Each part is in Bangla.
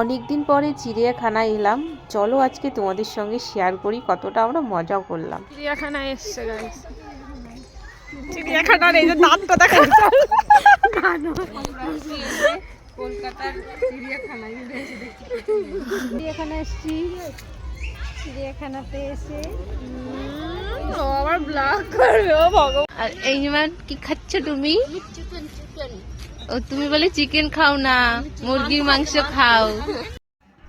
অনেক দিন পরে চিড়িয়াখানায় এলাম। চলো আজকে তোমাদের সঙ্গে শেয়ার করি কতটা আমরা মজা করলাম। চিড়িয়াখানায় এসছে গাইস চিড়িয়াখানার এই যে দাঁতটা দেখা কলকাতার চিড়িয়াখানায় চিড়িয়াখানা এসছি। চিড়িয়াখানাতে এসে। ও আবার ব্লগ করবে ও ভগবান। আর এই যেমন কি খাচ্ছ তুমি? ও, তুমি বলে চিকেন খাও না, মুরগির মাংস খাও।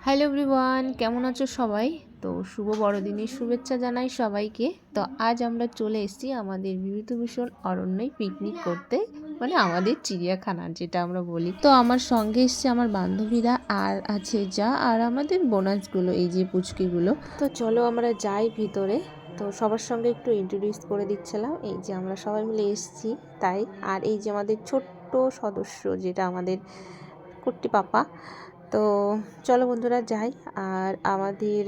হ্যালো এভরিওয়ান, কেমন আছো সবাই? তো শুভ বড়দিনের শুভেচ্ছা জানাই সবাইকে। তো আজ আমরা চলে এসেছি আমাদের বিভূতিভূষণ অরণ্যে পিকনিক করতে মানে আমাদের চিড়িয়াখানা যেটা আমরা বলি। তো আমার সঙ্গে এসছে আমার বান্ধবীরা আর আছে যা আর আমাদের বোনাসগুলো, এই যে পুচকিগুলো। তো চলো আমরা যাই ভিতরে। তো সবার সঙ্গে একটু ইন্ট্রোডিউস করে দিচ্ছিলাম। এই যে আমরা সবাই মিলে এসেছি, তাই। আর এই যে আমাদের ছোট্ট সদস্য যেটা আমাদের কুট্টি পাপা, তো চলো বন্ধুরা যাই। আর আমাদের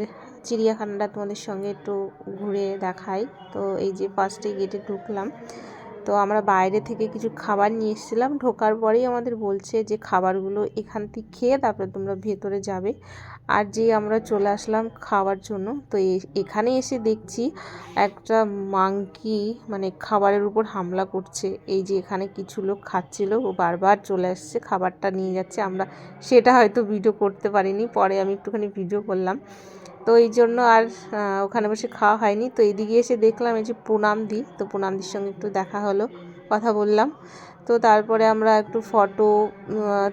চিড়িয়াখানাটা তোমাদের সঙ্গে একটু ঘুরে দেখাই। তো এই যে ফার্স্টে গেটে ঢুকলাম। তো আমরা বাইরে থেকে কিছু খাবার নিয়ে এসেছিলাম। ঢোকার পরেই আমাদের বলছে যে, খাবারগুলো এখান থেকে খেয়ে তারপরে তোমরা ভেতরে যাবে। আর যে আমরা চলে আসলাম খাওয়ার জন্য, তো এখানে এসে দেখছি একটা মাংকি মানে খাবারের উপর হামলা করছে। এই যে এখানে কিছু লোক খাচ্ছিল, ও বারবার চলে আসছে, খাবারটা নিয়ে যাচ্ছে। আমরা সেটা হয়তো ভিডিও করতে পারিনি, পরে আমি একটুখানি ভিডিও করলাম। তো এই জন্য আর ওখানে বসে খাওয়া হয়নি। তো এদিকে এসে দেখলাম এই যে প্রণাম প্রণামদি তো প্রণামদির সঙ্গে একটু দেখা হলো, কথা বললাম। তো তারপরে আমরা একটু ফটো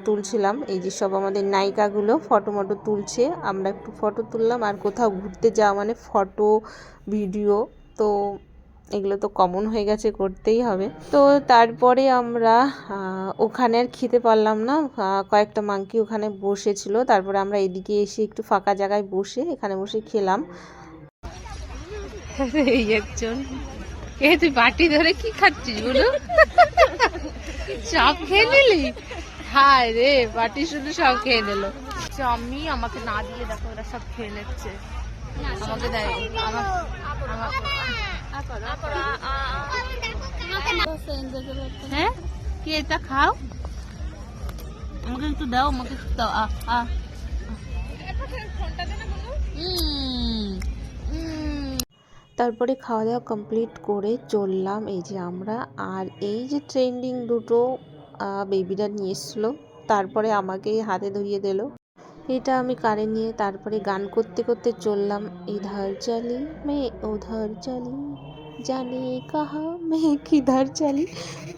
তুলছিলাম। এই যে সব আমাদের নায়িকাগুলো ফটো মটো তুলছে, আমরা একটু ফটো তুললাম। আর কোথাও ঘুরতে যাওয়া মানে ফটো, ভিডিও, তো এগুলো তো কমন হয়ে গেছে, করতেই হবে। তো তারপরে আমরা ওখানে আর খেতে পারলাম না। কয়েকটা মাংকি ওখানে বসেছিল। তারপরে আমরা এদিকে এসে একটু ফাঁকা জায়গায় বসে এখানে বসে খেলাম। একজন। এ, তুই বাটি ধরে কি খাচ্ছিস বলো? সব খেয়ে নিলি? হায় রে, বাটি শুধু সব খেয়ে নিল। আমি আমাকে না দিয়ে দেখো, ওরা সব খেয়ে নিচ্ছে। আমাকে দেয় আমার হ্যাঁ? কি এটা খাও? আমাকে একটু দাও, আমাকে একটু দাও। তারপরে খাওয়া দাওয়া কমপ্লিট করে চললাম এই যে আমরা। আর এই যে ট্রেন্ডিং দুটো বেবিরা নিয়ে এসছিলো, তারপরে আমাকে হাতে ধরিয়ে দিল। এটা আমি কারে নিয়ে তারপরে গান করতে করতে চললাম। ইধার চালি মে উধার চালি। জানি কাহা মে কিধার চালি।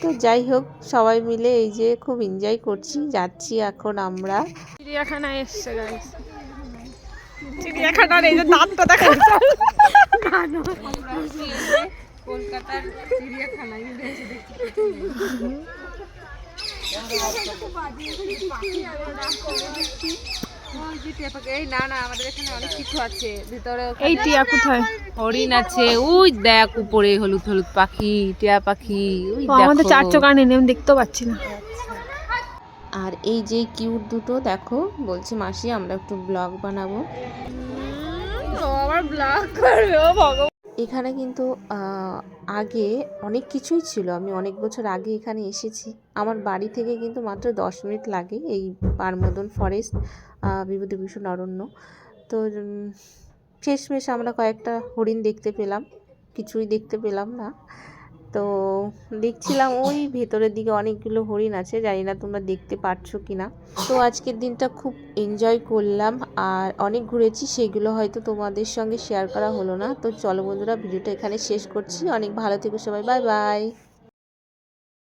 তো যাই হোক সবাই মিলে এই যে খুব এনজয় করছি যাচ্ছি এখন আমরা। চিড়িয়াখানায় এসছে গাইস চিড়িয়াখানার এই যে দাঁতটা দেখা কলকাতার চিড়িয়াখানায় এই না না আমাদের এখানে অনেক কিছু আছে। ভিতরে এই টিয়া কোথায়? হরিণ আছে। ওই দেখ উপরে হলুদ হলুদ পাখি টিয়া পাখি। ওই আমাদের চার চোখ আনেনি আমি দেখতেও পাচ্ছি না। আর এই যে কিউট দুটো দেখো বলছে মাসি আমরা একটু ব্লগ বানাবো। ও আবার ব্লগ করবে ও ভগবান। এখানে কিন্তু আহ, আগে অনেক কিছুই ছিল। আমি অনেক বছর আগে এখানে এসেছি। আমার বাড়ি থেকে কিন্তু মাত্র দশ মিনিট লাগে এই পারমদন ফরেস্ট বিভূতিভূষণ অরণ্য। তো শেষমেশ আমরা কয়েকটা হরিণ দেখতে পেলাম। কিছুই দেখতে পেলাম না। তো, দেখছিলাম ওই ভেতরের দিকে অনেকগুলো হরিণ আছে। জানি না তোমরা দেখতে পারছ কি না তো, আজকের দিনটা খুব এনজয় করলাম। আর অনেক ঘুরেছি, সেগুলো হয়তো তোমাদের সঙ্গে শেয়ার করা হলো না। তো, চলো বন্ধুরা, ভিডিওটা এখানে শেষ করছি। অনেক ভালো থেকো সবাই। Bye bye